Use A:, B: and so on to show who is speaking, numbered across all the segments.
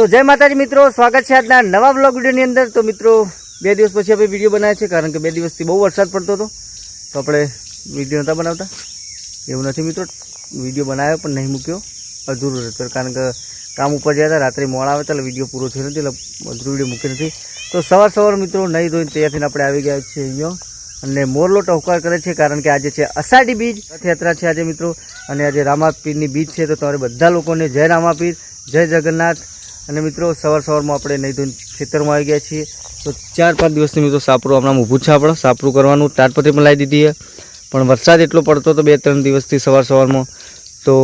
A: તો જય માતાજી મિત્રો, સ્વાગત છે આજના નવા બ્લોગ વિડીયોની અંદર. તો મિત્રો, બે દિવસ પછી આપણે વીડિયો બનાવ્યા છે, કારણ કે બે દિવસથી બહુ વરસાદ પડતો હતો. તો આપણે વીડિયો નહોતા બનાવતા. એવું નથી મિત્રો વીડિયો બનાવ્યો પણ નહીં મૂક્યો. અધૂરો રહેતો કારણ કે કામ ઉપર જતા રાત્રે મોડા આવે એટલે વીડિયો પૂરો થયો નથી, એટલે અધૂરો વીડિયો મૂક્યો નથી. તો સવાર સવાર મિત્રો નહીં ધોઈને તૈયાર થઈને આપણે આવી ગયા છીએ અહીંયા. અને મોરલો ટહુકાર કરે છે, કારણ કે આજે છે અષાઢી બીજ. રથયાત્રા છે આજે મિત્રો. અને આજે રામાપીરની બીજ છે, તો તમારે બધા લોકોને જય રામાપીર, જય જગન્નાથ. અને મિત્રો, સવાર સવારમાં આપણે નહીં ધોઈને ખેતરમાં આવી ગયા છીએ. તો ચાર પાંચ દિવસથી મિત્રો સાપરું હમણાં ઊભું છે આપણે. સાપરું કરવાનું તાટપત્રી પણ લાવી દીધી પણ વરસાદ એટલો પડતો હતો બે ત્રણ દિવસથી સવાર સવારમાં. તો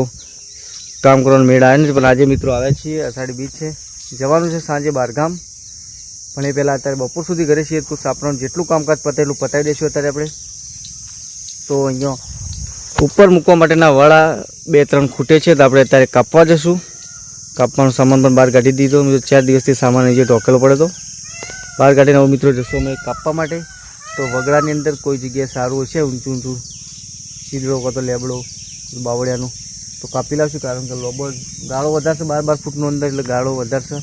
A: કામ કરવાનો મેળ આવ્યો નથી, પણ આજે મિત્રો આવ્યા છીએ. અષાઢી બીચ છે. જવાનું છે સાંજે બારગામ. પણ એ પહેલાં અત્યારે બપોર સુધી ઘરે છીએ તો સાપરાનું જેટલું કામકાજ પતે એટલું પતાવી દઈશું અત્યારે આપણે. તો અહીંયા ઉપર મૂકવા માટેના વડા બે ત્રણ ખૂટે છે તો આપણે અત્યારે કાપવા જશું. કાપવાનો સામાન પણ બહાર કાઢી દીધો. મિત્રો, ચાર દિવસથી સામાન અહીંયા ઢોકેલો પડ્યો હતો. બહાર કાઢીને હવે મિત્રો, જશો અમે કાપવા માટે. તો વગડાની અંદર કોઈ જગ્યાએ સારું હશે, ઊંચું ઊંચું? શીદડો કાં તો લેબડો, બાવળિયાનું. તો કાપી લાવશું, કારણ કે લોબો ગાળો વધારશે બાર બાર ફૂટનો અંદર, એટલે ગાળો વધારશે.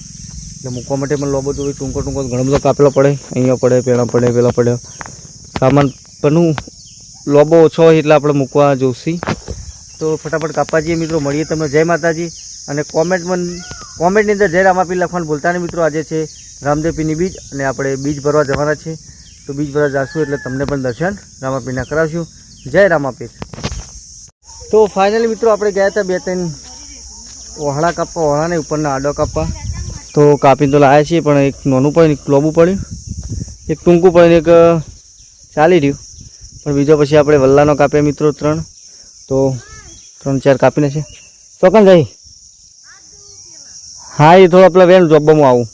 A: એટલે મૂકવા માટે પણ લોબો જોઈએ. ટૂંકો ટૂંકો ઘણો બધો કાપેલો પડે. અહીંયા પડે, પેલા પડે પેલા પડે. સામાન પણ લોબો ઓછો હોય એટલે આપણે મૂકવા જોશી તો ફટાફટ કાપવા જઈએ મિત્રો. મળીએ તમને. જય માતાજી. અને કોમેન્ટમાં કોમેન્ટની અંદર જય રામાપીર લખવાનું. ભૂલતા મિત્રો, આજે છે રામદેવપીની બીજ અને આપણે બીજ ભરવા જવાના છે. તો બીજ ભરવા જઈશું એટલે તમને પણ દર્શન રામાપીના કરાવશું. જય રામાપીર તો ફાઇનલી મિત્રો, આપણે ગયા હતા બે ત્રણ ઓહળા કાપવા ઓહળાને ઉપરના આડો કાપવા. તો કાપીને તો લાવ્યા છીએ, પણ એક નોનું પડ્યું, એક લોબું પડ્યું. એક ટૂંકું પડ્યું, એક ચાલી રહ્યું. પણ બીજો પછી આપણે વલ્લાનો કાપ્યા મિત્રો ત્રણ. તો ત્રણ ચાર કાપીને છે. ચોકન જાય હા, એ થોડો આપણે વેન જોબમાં આવું.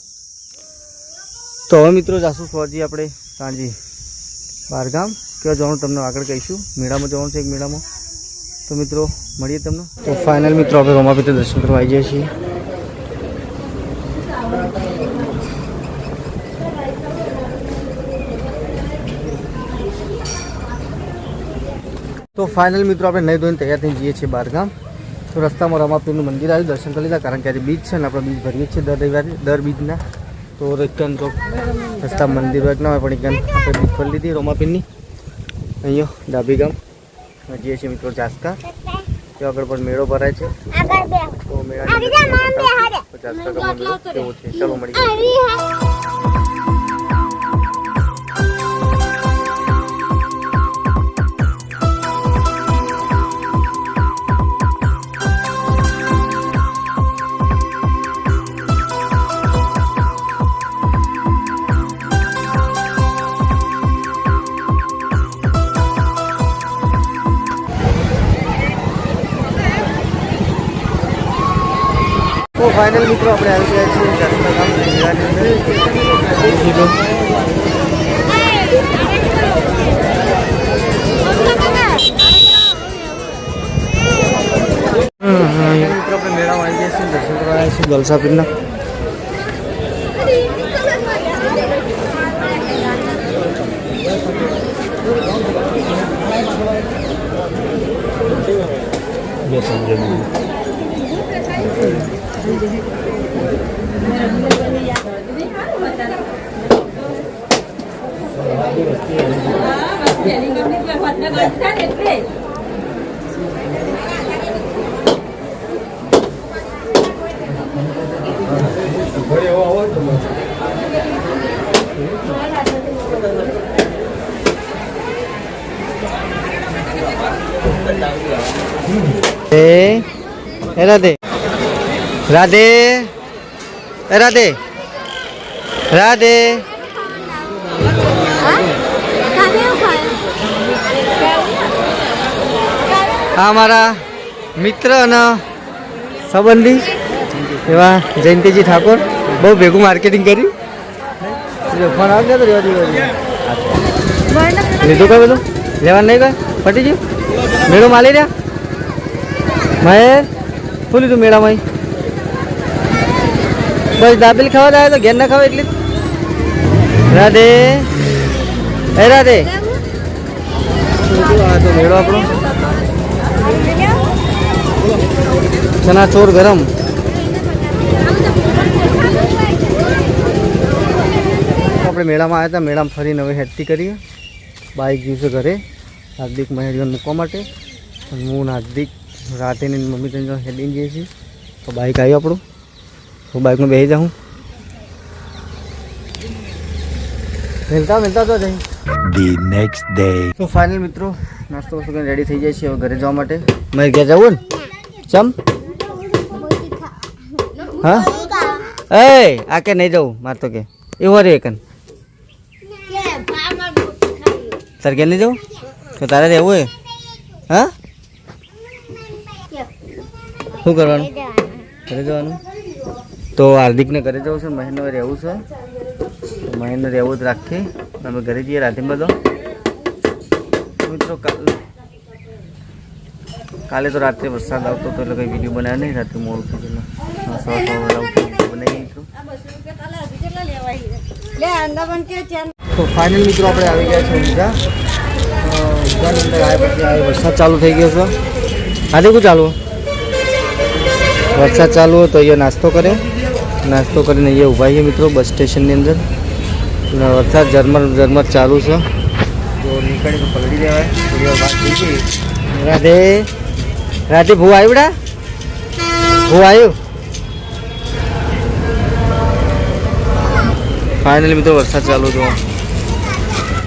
A: તો હવે મિત્રો જાશું સોજી આપણે સાંજી બારગામ. ક્યાં જવાનું તમને આગળ કહીશું. મેળામાં જવાનું છે એક મેળામાં. તો મિત્રો, મળીએ તમને. તો ફાઇનલ મિત્રો, આપણે રોમાપીતે દર્શન કરવા આવી જઈએ છીએ. તો ફાઇનલ મિત્રો, આપણે નહીં ધોઈને તૈયાર થઈ જઈએ છીએ બારગામ. તો રસ્તામાં રમાપીરનું મંદિર આવ્યું દર્શન કરી લીધા કારણ કે આજે બીજ છે ને આપણે બીજ ભરીએ છીએ દર રવિવારે દર બીજના. તો રિટર્ન તો રસ્તા મંદિર વર્ગ ના હોય પણ એકદમ આપણે બીજ ભરી લીધી રોમાપીરની. અહીંયા ડાબી ગામ જઈએ છીએ મિત્રો જાસકા ત્યાં આગળ પણ મેળો ભરાય છે. તો તો જાસકા ગામનો મેળો કેવો છે. ચાલો મળીએ. તો ફાઇનલ મિત્રો આપણે આવી ગયા છીએ. સીધો મિત્રો આપણે મેળામાં આવી ગયા છીએ દર્શન કરવા આવ્યા છીએ ગલસાપીરના એ રાધે રાધે. રાધે. રાધે. આ મારા મિત્ર અને સંબંધી એવા જયંતિજી ઠાકોર. બહુ ભેગું માર્કેટિંગ કર્યું. ફોન આવી તો રેવા લીધું કઈ બધું? લેવાનું નહીં કઈ? પટી ગયું મેળો માલી રહ્યા? મેં શું લીધું મેળામાં બસ દાબેલી ખાવા જાય તો ઘેર ના ખાવા એટલી? રાધે. એ રાધે. મેળો આપણો ચના ચોર ગરમ. આપણે મેળામાં આવ્યા હતા, મેળામાં ફરીને હવે હેડતી કરીએ. બાઇક છે ઘરે, હાર્દિક મહેરિયન મૂકવા માટે. હું હાર્દિક રાતે મમ્મી ત્રણ હેડીને જઈએ છીએ. તો બાઇક આવ્યું આપણું. હું બાઇકમાં બેસી જાઉં મિલતા મિલતા તો જઈ
B: the next day.
A: તો ફાઇનલ મિત્રો નાસ્તો વાસ્તો કરીને રેડી થઈ જાય છે હવે ઘરે જવા માટે. મારે ઘેર જવું ને? ચમ? હા? એ આ કે નહીં જવું મારે તો કે. એવો રે એકન. તારે ઘેર નહીં જવું? તો તારે રહેવું હે હા? શું કરવાનું? ઘરે જવાનું? તો હાર્દિકને ઘરે જવું છે મહેનને રહેવું છે. મહેનને રહેવું જ રાખીએ. અમે ઘરે જઈએ રાતે બધો મિત્રો કાલ તો રાત્રે વરસાદ આવતો હતો એટલે કંઈ વીડિયો બનાવ્યો નહીં રાત્રે મોડું થયું મિત્રો. તો ફાઇનલ મિત્રો આપણે આવી ગયા છે ઊંઝા ઊંઝાની અંદર આવ્યા પછી વરસાદ ચાલુ થઈ ગયો છે. આજે શું ચાલુ? વરસાદ ચાલુ હોય તો અહીંયા નાસ્તો કરે. નાસ્તો કરીને અહીંયા ઊભા છીએ મિત્રો, બસ સ્ટેશનની અંદર. વરસાદ ઝરમર ઝરમર ચાલુ છે. જો નીકળી તો પલડી દેવાય થોડી વાત થઈ રાધે રાધે, ભૂ આવ્યું બેટા ભૂ આવ્યું? ફાઇનલી મિત્રો વરસાદ ચાલુ હતો